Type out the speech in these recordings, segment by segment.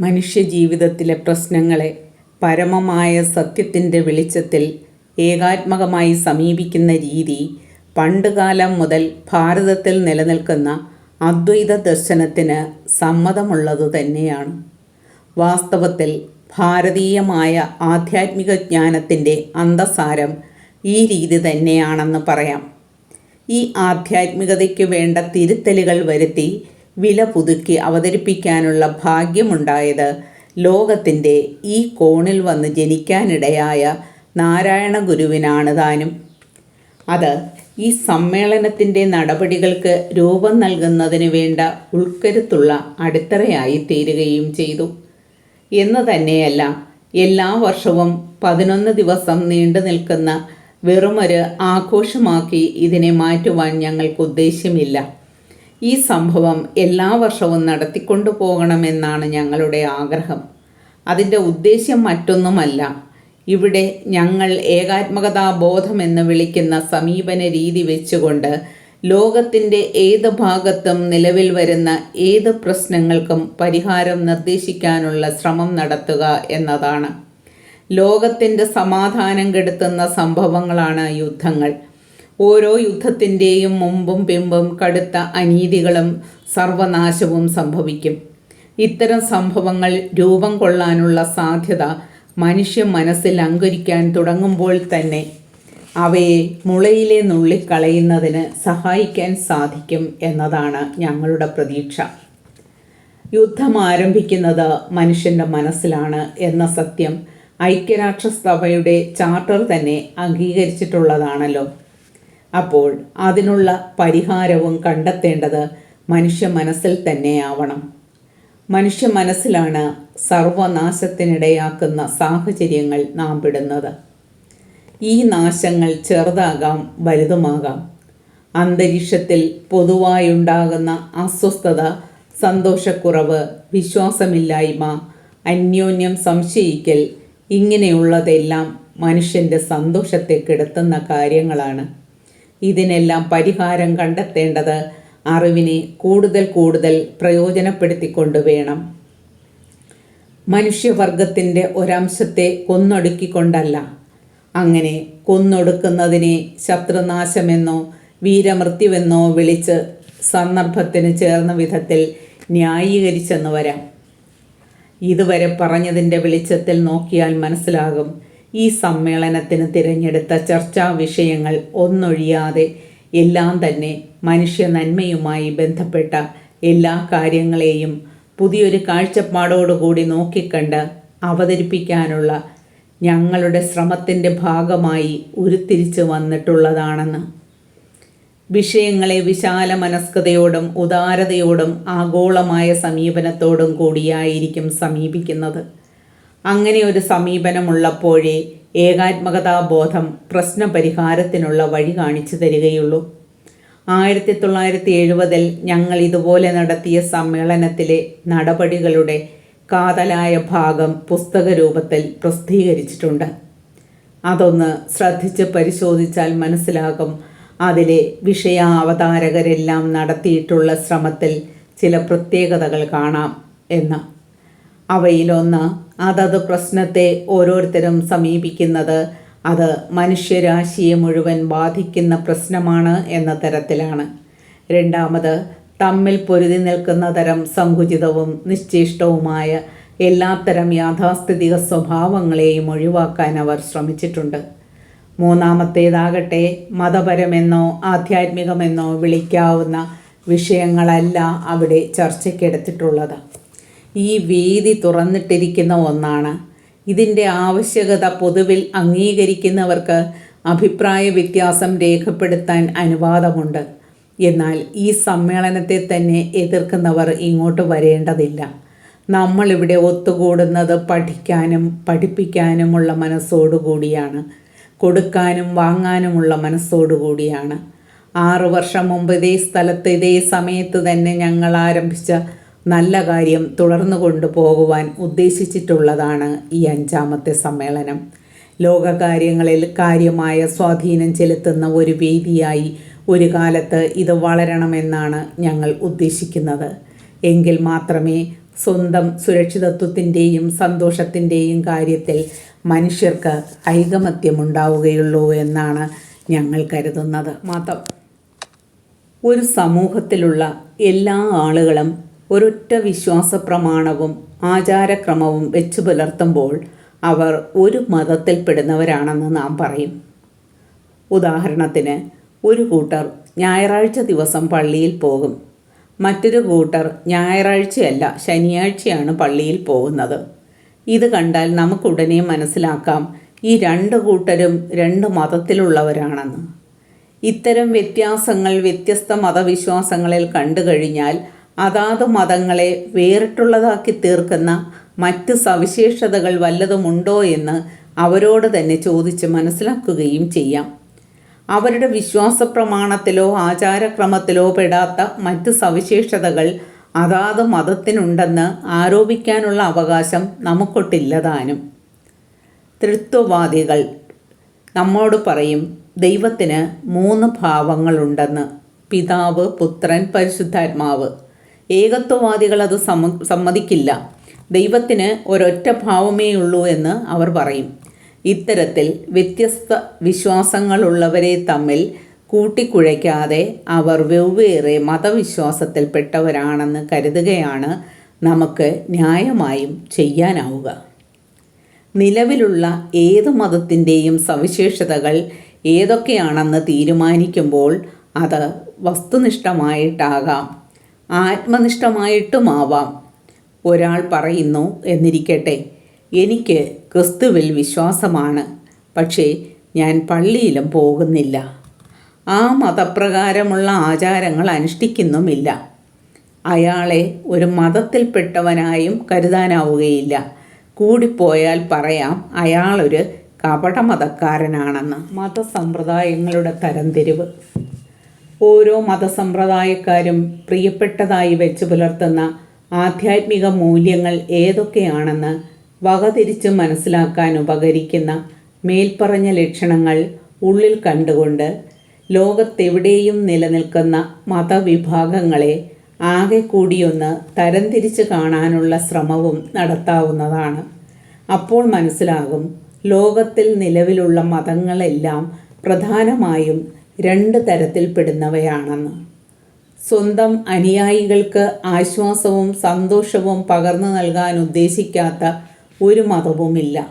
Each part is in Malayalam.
മനുഷ്യജീവിതത്തിലെ പ്രശ്നങ്ങളെ പരമമായ സത്യത്തിന്റെ വെളിച്ചത്തിൽ ഏകാത്മകമായി സമീപിക്കുന്ന രീതി പണ്ടുകാലം മുതൽ ഭാരതത്തിൽ നിലനിൽക്കുന്ന അദ്വൈത ദർശനത്തിന് സമ്മതമുള്ളത് തന്നെയാണ്. വാസ്തവത്തിൽ ഭാരതീയമായ ആധ്യാത്മിക ജ്ഞാനത്തിന്റെ അന്തസാരം ഈ രീതി തന്നെയാണെന്ന് പറയാം. ഈ ആധ്യാത്മികതയ്ക്ക് വേണ്ട തിരുത്തലുകൾ വരുത്തി വില പുതുക്കി അവതരിപ്പിക്കാനുള്ള ഭാഗ്യമുണ്ടായത് ലോകത്തിന്റെ ഈ കോണിൽ വന്ന് ജനിക്കാനിടയായ നാരായണ ഗുരുവിനാണ് താനും. അത് ഈ സമ്മേളനത്തിന്റെ നടപടികൾക്ക് രൂപം നൽകുന്നതിന് വേണ്ട ഉൾക്കരുത്തുള്ള അടിത്തറയായി തീരുകയും ചെയ്തു. എന്ന് തന്നെയല്ല എല്ലാ വർഷവും പതിനൊന്ന് ദിവസം നീണ്ടു നിൽക്കുന്ന വെറുമൊരു ആഘോഷമാക്കി ഇതിനെ മാറ്റുവാൻ ഞങ്ങൾക്ക് ഉദ്ദേശ്യമില്ല. ഈ സംഭവം എല്ലാ വർഷവും നടത്തിക്കൊണ്ടു പോകണമെന്നാണ് ഞങ്ങളുടെ ആഗ്രഹം. അതിന്റെ ഉദ്ദേശ്യം മറ്റൊന്നുമല്ല. ഇവിടെ ഞങ്ങൾ ഏകാത്മകതാ ബോധമെന്ന് വിളിക്കുന്ന സമീപന രീതി വെച്ചുകൊണ്ട് ലോകത്തിന്റെ ഏത് ഭാഗത്തും നിലവിൽ വരുന്ന ഏത് പ്രശ്നങ്ങൾക്കും പരിഹാരം നിർദ്ദേശിക്കാനുള്ള ശ്രമം നടത്തുക എന്നതാണ്. ലോകത്തിന്റെ സമാധാനം കെടുത്തുന്ന സംഭവങ്ങളാണ് യുദ്ധങ്ങൾ. ഓരോ യുദ്ധത്തിന്റെയും മുമ്പും പിമ്പും കടുത്ത അനീതികളും സർവനാശവും സംഭവിക്കും. ഇത്തരം സംഭവങ്ങൾ രൂപം കൊള്ളാനുള്ള സാധ്യത മനുഷ്യ മനസ്സിൽ അങ്കുരിക്കാൻ തുടങ്ങുമ്പോൾ തന്നെ അവയെ മുളയിലെ നുള്ളിക്കളയുന്നതിന് സഹായിക്കാൻ സാധിക്കും എന്നതാണ് ഞങ്ങളുടെ പ്രതീക്ഷ. യുദ്ധം ആരംഭിക്കുന്നത് മനുഷ്യന്റെ മനസ്സിലാണ് എന്ന സത്യം ഐക്യരാഷ്ട്രസഭയുടെ ചാർട്ടർ തന്നെ അംഗീകരിച്ചിട്ടുള്ളതാണല്ലോ. അപ്പോൾ അതിനുള്ള പരിഹാരവും കണ്ടെത്തേണ്ടത് മനുഷ്യ മനസ്സിൽ തന്നെയാവണം. മനുഷ്യ മനസ്സിലാണ് സർവനാശത്തിനിടയാക്കുന്ന സാഹചര്യങ്ങൾ നാം വിടുന്നത്. ഈ നാശങ്ങൾ ചെറുതാകാം വലുതുമാകാം. അന്തരീക്ഷത്തിൽ പൊതുവായുണ്ടാകുന്ന അസ്വസ്ഥത സന്തോഷക്കുറവ് വിശ്വാസമില്ലായ്മ അന്യോന്യം സംശയിക്കൽ ഇങ്ങനെയുള്ളതെല്ലാം മനുഷ്യന്റെ സന്തോഷത്തെ കെടുത്തുന്ന കാര്യങ്ങളാണ്. ഇതിനെല്ലാം പരിഹാരം കണ്ടെത്തേണ്ടത് അറിവിനെ കൂടുതൽ കൂടുതൽ പ്രയോജനപ്പെടുത്തിക്കൊണ്ട് വേണം. മനുഷ്യവർഗത്തിന്റെ ഒരംശത്തെ കൊന്നൊടുക്കിക്കൊണ്ടല്ല. അങ്ങനെ കൊന്നൊടുക്കുന്നതിനെ ശത്രുനാശമെന്നോ വീരമൃത്യുവെന്നോ വിളിച്ച് സന്ദർഭത്തിന് ചേർന്ന വിധത്തിൽ ന്യായീകരിച്ചെന്ന് വരാം. ഇതുവരെ പറഞ്ഞതിന്റെ വെളിച്ചത്തിൽ നോക്കിയാൽ മനസ്സിലാകും ഈ സമ്മേളനത്തിന് തിരഞ്ഞെടുത്ത ചർച്ചാ വിഷയങ്ങൾ ഒന്നൊഴിയാതെ എല്ലാം തന്നെ മനുഷ്യ നന്മയുമായി ബന്ധപ്പെട്ട എല്ലാ കാര്യങ്ങളെയും പുതിയൊരു കാഴ്ചപ്പാടോടുകൂടി നോക്കിക്കണ്ട് അവതരിപ്പിക്കാനുള്ള ഞങ്ങളുടെ ശ്രമത്തിന്റെ ഭാഗമായി ഉരുത്തിരിച്ച് വന്നിട്ടുള്ളതാണെന്ന്. വിഷയങ്ങളെ വിശാല മനസ്കതയോടും ഉദാരതയോടും ആഗോളമായ സമീപനത്തോടും കൂടിയായിരിക്കും സമീപിക്കുന്നത്. അങ്ങനെ ഒരു സമീപനമുള്ളപ്പോഴേ ഏകാത്മകതാബോധം പ്രശ്നപരിഹാരത്തിനുള്ള വഴി കാണിച്ചു തരികയുള്ളൂ. ആയിരത്തി തൊള്ളായിരത്തി എഴുപതിൽ ഞങ്ങൾ ഇതുപോലെ നടത്തിയ സമ്മേളനത്തിലെ നടപടികളുടെ കാതലായ ഭാഗം പുസ്തക രൂപത്തിൽ പ്രസിദ്ധീകരിച്ചിട്ടുണ്ട്. അതൊന്ന് ശ്രദ്ധിച്ച് പരിശോധിച്ചാൽ മനസ്സിലാകും അതിലെ വിഷയാവതാരകരെല്ലാം നടത്തിയിട്ടുള്ള ശ്രമത്തിൽ ചില പ്രത്യേകതകൾ കാണാം എന്ന്. അവയിലൊന്ന് അതത് പ്രശ്നത്തെ ഓരോരുത്തരും സമീപിക്കുന്നത് അത് മനുഷ്യരാശിയെ മുഴുവൻ ബാധിക്കുന്ന പ്രശ്നമാണ് എന്ന തരത്തിലാണ്. രണ്ടാമത് തമ്മിൽ പൊരുതി നിൽക്കുന്ന തരം സങ്കുചിതവും നിശ്ചേഷ്ടവുമായ എല്ലാത്തരം യാഥാസ്ഥിതിക സ്വഭാവങ്ങളെയും ഒഴിവാക്കാൻ അവർ ശ്രമിച്ചിട്ടുണ്ട്. മൂന്നാമത്തേതാകട്ടെ മതപരമെന്നോ ആധ്യാത്മികമെന്നോ വിളിക്കാവുന്ന വിഷയങ്ങളല്ല അവിടെ ചർച്ചയ്ക്കെടുത്തിട്ടുള്ളത്. ഈ വേദി തുറന്നിട്ടിരിക്കുന്ന ഒന്നാണ്. ഇതിന്റെ ആവശ്യകത പൊതുവിൽ അംഗീകരിക്കുന്നവർക്ക് അഭിപ്രായ വ്യത്യാസം രേഖപ്പെടുത്താൻ അനുവാദമുണ്ട്. എന്നാൽ ഈ സമ്മേളനത്തെ തന്നെ എതിർക്കുന്നവർ ഇങ്ങോട്ട് വരേണ്ടതില്ല. നമ്മളിവിടെ ഒത്തുകൂടുന്നത് പഠിക്കാനും പഠിപ്പിക്കാനുമുള്ള മനസ്സോടുകൂടിയാണ്. കൊടുക്കാനും വാങ്ങാനുമുള്ള മനസ്സോടുകൂടിയാണ്. ആറു വർഷം മുമ്പ് ഇതേ സ്ഥലത്ത് ഇതേ സമയത്ത് തന്നെ ഞങ്ങൾ ആരംഭിച്ച നല്ല കാര്യം തുടർന്നു കൊണ്ടുപോകുവാൻ ഉദ്ദേശിച്ചിട്ടുള്ളതാണ് ഈ അഞ്ചാമത്തെ സമ്മേളനം. ലോകകാര്യങ്ങളിൽ കാര്യമായ സ്വാധീനം ചെലുത്തുന്ന ഒരു വേദിയായി ഒരു കാലത്ത് ഇത് വളരണമെന്നാണ് ഞങ്ങൾ ഉദ്ദേശിക്കുന്നത്. എങ്കിൽ മാത്രമേ സ്വന്തം സുരക്ഷിതത്വത്തിന്റെയും സന്തോഷത്തിന്റെയും കാര്യത്തിൽ മനുഷ്യർക്ക് ഐകമത്യമുണ്ടാവുകയുള്ളൂ എന്നാണ് ഞങ്ങൾ കരുതുന്നത്. മാത്രം ഒരു സമൂഹത്തിലുള്ള എല്ലാ ആളുകളും ഒരൊറ്റ വിശ്വാസ പ്രമാണവും ആചാരക്രമവും വെച്ചു പുലർത്തുമ്പോൾ അവർ ഒരു മതത്തിൽപ്പെടുന്നവരാണെന്ന് നാം പറയും. ഉദാഹരണത്തിന് ഒരു കൂട്ടർ ഞായറാഴ്ച ദിവസം പള്ളിയിൽ പോകും. മറ്റൊരു കൂട്ടർ ഞായറാഴ്ചയല്ല ശനിയാഴ്ചയാണ് പള്ളിയിൽ പോകുന്നത്. ഇത് കണ്ടാൽ നമുക്കുടനെ മനസ്സിലാക്കാം ഈ രണ്ട് കൂട്ടരും രണ്ട് മതത്തിലുള്ളവരാണെന്ന്. ഇത്തരം വ്യത്യാസങ്ങൾ വ്യത്യസ്ത മതവിശ്വാസങ്ങളിൽ കണ്ടു കഴിഞ്ഞാൽ അതാത് മതങ്ങളെ വേറിട്ടുള്ളതാക്കി തീർക്കുന്ന മറ്റ് സവിശേഷതകൾ വല്ലതുമുണ്ടോ എന്ന് അവരോട് തന്നെ ചോദിച്ച് മനസ്സിലാക്കുകയും ചെയ്യാം. അവരുടെ വിശ്വാസ പ്രമാണത്തിലോ ആചാരക്രമത്തിലോ പെടാത്ത മറ്റ് സവിശേഷതകൾ അതാത് മതത്തിനുണ്ടെന്ന് ആരോപിക്കാനുള്ള അവകാശം നമുക്കൊട്ടില്ലതാനും. തൃത്വവാദികൾ നമ്മോട് പറയും ദൈവത്തിന് മൂന്ന് ഭാവങ്ങളുണ്ടെന്ന്. പിതാവ് പുത്രൻ പരിശുദ്ധാത്മാവ്. ഏകത്വവാദികൾ അത് സമ്മ സമ്മതിക്കില്ല. ദൈവത്തിന് ഒരൊറ്റ ഭാവമേ ഉള്ളൂ എന്ന് അവർ പറയും. ഇത്തരത്തിൽ വ്യത്യസ്ത വിശ്വാസങ്ങളുള്ളവരെ തമ്മിൽ കൂട്ടിക്കുഴയ്ക്കാതെ അവർ വെവ്വേറെ മതവിശ്വാസത്തിൽപ്പെട്ടവരാണെന്ന് കരുതുകയാണ് നമുക്ക് ന്യായമായും ചെയ്യാനാവുക. നിലവിലുള്ള ഏത് മതത്തിന്റെയും സവിശേഷതകൾ ഏതൊക്കെയാണെന്ന് തീരുമാനിക്കുമ്പോൾ അത് വസ്തുനിഷ്ഠമായിട്ടാകാം. ആത്മനിഷ്ഠമായിട്ടുമാവാം. ഒരാൾ പറയുന്നു എന്നിരിക്കട്ടെ എനിക്ക് ക്രിസ്തുവിൽ വിശ്വാസമാണ് പക്ഷേ ഞാൻ പള്ളിയിലും പോകുന്നില്ല. ആ മതപ്രകാരമുള്ള ആചാരങ്ങൾ അനുഷ്ഠിക്കുന്നുമില്ല. അയാളെ ഒരു മതത്തിൽപ്പെട്ടവനായും കരുതാനാവുകയില്ല. കൂടിപ്പോയാൽ പറയാം അയാളൊരു കപടമതക്കാരനാണെന്ന്. മതസമ്പ്രദായങ്ങളുടെ തരംതിരിവ്. ഓരോ മതസമ്പ്രദായക്കാരും പ്രിയപ്പെട്ടതായി വെച്ച് പുലർത്തുന്ന ആധ്യാത്മിക മൂല്യങ്ങൾ ഏതൊക്കെയാണെന്ന് വകതിരിച്ച് മനസ്സിലാക്കാൻ ഉപകരിക്കുന്ന മേൽപ്പറഞ്ഞ ലക്ഷണങ്ങൾ ഉള്ളിൽ കണ്ടുകൊണ്ട് ലോകത്തെവിടെയും നിലനിൽക്കുന്ന മതവിഭാഗങ്ങളെ ആകെ കൂടിയൊന്ന് തരംതിരിച്ച് കാണാനുള്ള ശ്രമവും നടത്താവുന്നതാണ്. അപ്പോൾ മനസ്സിലാകും ലോകത്തിൽ നിലവിലുള്ള മതങ്ങളെല്ലാം പ്രധാനമായും രണ്ട് തരത്തിൽപ്പെടുന്നവയാണെന്ന്. സ്വന്തം അനുയായികൾക്ക് ആശ്വാസവും സന്തോഷവും പകർന്നു നൽകാൻ ഉദ്ദേശിക്കാത്ത ഒരു മതവുമില്ല.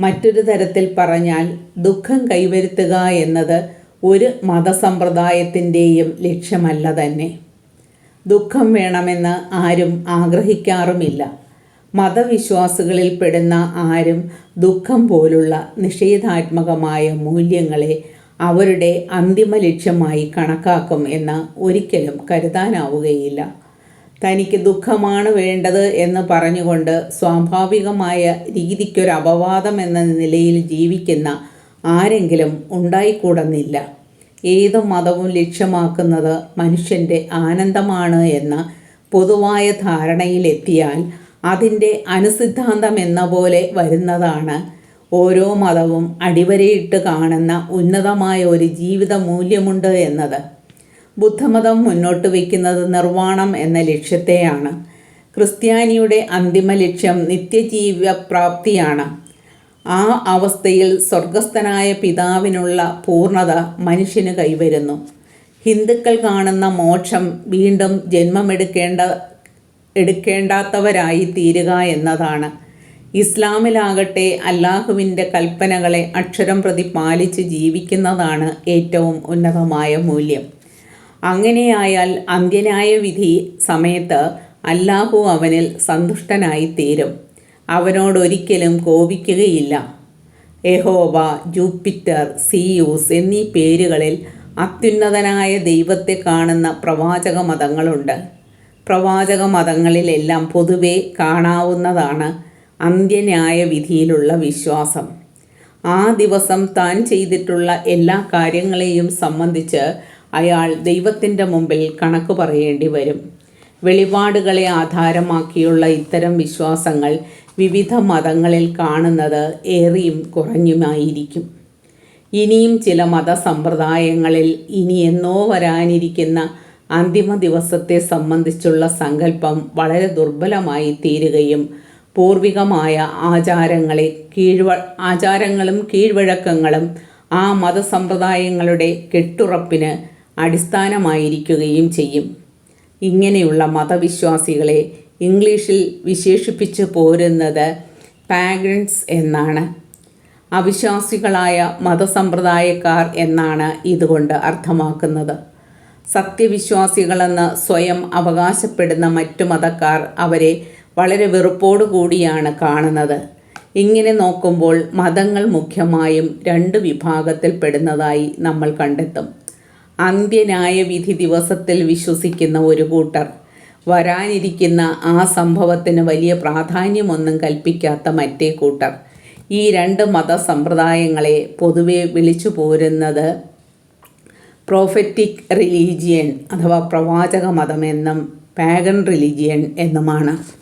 മറ്റൊരു തരത്തിൽ പറഞ്ഞാൽ ദുഃഖം കൈവരുത്തുക എന്നത് ഒരു മതസമ്പ്രദായത്തിന്റെയും ലക്ഷ്യമല്ല തന്നെ. ദുഃഖം വേണമെന്ന് ആരും ആഗ്രഹിക്കാറുമില്ല. മതവിശ്വാസികളിൽ പെടുന്ന ആരും ദുഃഖം പോലുള്ള നിഷേധാത്മകമായ മൂല്യങ്ങളെ അവരുടെ അന്തിമ ലക്ഷ്യമായി കണക്കാക്കും എന്ന് ഒരിക്കലും കരുതാനാവുകയില്ല. തനിക്ക് ദുഃഖമാണ് വേണ്ടത് എന്ന് പറഞ്ഞുകൊണ്ട് സ്വാഭാവികമായ രീതിക്കൊരു അപവാദം എന്ന നിലയിൽ ജീവിക്കുന്ന ആരെങ്കിലും ഉണ്ടായിക്കൂടുന്നില്ല. ഏത് മതവും ലക്ഷ്യമാക്കുന്നത് മനുഷ്യന്റെ ആനന്ദമാണ് എന്ന പൊതുവായ ധാരണയിലെത്തിയാൽ അതിന്റെ അനുസിദ്ധാന്തം എന്ന പോലെ വരുന്നതാണ് ഓരോ മതവും അടിവരയിട്ട് കാണുന്ന ഉന്നതമായ ഒരു ജീവിത മൂല്യമുണ്ട് എന്നത്. ബുദ്ധമതം മുന്നോട്ട് വയ്ക്കുന്നത് നിർവാണം എന്ന ലക്ഷ്യത്തെയാണ്. ക്രിസ്ത്യാനിയുടെ അന്തിമ ലക്ഷ്യം നിത്യജീവ പ്രാപ്തിയാണ് ആ അവസ്ഥയിൽ സ്വർഗസ്ഥനായ പിതാവിനുള്ള പൂർണത മനുഷ്യന് കൈവരുന്നു. ഹിന്ദുക്കൾ കാണുന്ന മോക്ഷം വീണ്ടും ജന്മമെടുക്കേണ്ട എടുക്കേണ്ടാത്തവരായി തീരുക എന്നതാണ്. ഇസ്ലാമിലാകട്ടെ അല്ലാഹുവിന്റെ കൽപ്പനകളെ അക്ഷരം പ്രതി പാലിച്ച് ജീവിക്കുന്നതാണ് ഏറ്റവും ഉന്നതമായ മൂല്യം. അങ്ങനെയായാൽ അന്ത്യനായ വിധി സമയത്ത് അല്ലാഹു അവനിൽ സന്തുഷ്ടനായി തീരും. അവനോടൊരിക്കലും കോപിക്കുകയില്ല. എഹോബ ജൂപ്പിറ്റർ സിയൂസ് എന്നീ പേരുകളിൽ അത്യുന്നതനായ ദൈവത്തെ കാണുന്ന പ്രവാചക മതങ്ങളുണ്ട്. പ്രവാചക മതങ്ങളിലെല്ലാം പൊതുവേ കാണാവുന്നതാണ് അന്ത്യന്യായ വിധിയിലുള്ള വിശ്വാസം. ആ ദിവസം താൻ ചെയ്തിട്ടുള്ള എല്ലാ കാര്യങ്ങളെയും സംബന്ധിച്ച് അയാൾ ദൈവത്തിന്റെ മുമ്പിൽ കണക്ക് പറയേണ്ടി വരും. വെളിപാടുകളെ ആധാരമാക്കിയുള്ള ഇത്തരം വിശ്വാസങ്ങൾ വിവിധ മതങ്ങളിൽ കാണുന്നത് ഏറിയും കുറഞ്ഞുമായിരിക്കും. ഇനിയും ചില മതസമ്പ്രദായങ്ങളിൽ ഇനി എന്നോ വരാനിരിക്കുന്ന അന്തിമ ദിവസത്തെ സംബന്ധിച്ചുള്ള സങ്കല്പം വളരെ ദുർബലമായി തീരുകയും പൂർവികമായ ആചാരങ്ങളെ കീഴ്വ ആചാരങ്ങളും കീഴ്വഴക്കങ്ങളും ആ മതസമ്പ്രദായങ്ങളുടെ കെട്ടുറപ്പിന് അടിസ്ഥാനമായിരിക്കുകയും ചെയ്യും. ഇങ്ങനെയുള്ള മതവിശ്വാസികളെ ഇംഗ്ലീഷിൽ വിശേഷിപ്പിച്ച് പോരുന്നത് പാഗൻസ് എന്നാണ്. അവിശ്വാസികളായ മതസമ്പ്രദായക്കാർ എന്നാണ് ഇതുകൊണ്ട് അർത്ഥമാക്കുന്നത്. സത്യവിശ്വാസികളെന്ന് സ്വയം അവകാശപ്പെടുന്ന മറ്റു മതക്കാർ അവരെ വളരെ വെറുപ്പോടു കൂടിയാണ് കാണുന്നത്. ഇങ്ങനെ നോക്കുമ്പോൾ മതങ്ങൾ മുഖ്യമായും രണ്ട് വിഭാഗത്തിൽപ്പെടുന്നതായി നമ്മൾ കണ്ടെത്തും. അന്ത്യന്യായ വിധി ദിവസത്തിൽ വിശ്വസിക്കുന്ന ഒരു കൂട്ടർ വരാനിരിക്കുന്ന ആ സംഭവത്തിന് വലിയ പ്രാധാന്യമൊന്നും കൽപ്പിക്കാത്ത മറ്റേ കൂട്ടർ. ഈ രണ്ട് മതസമ്പ്രദായങ്ങളെ പൊതുവെ വിളിച്ചു പോരുന്നത് പ്രോഫറ്റിക് റിലീജിയൻ അഥവാ പ്രവാചക മതമെന്നും പാഗൻ റിലീജിയൻ എന്നുമാണ്.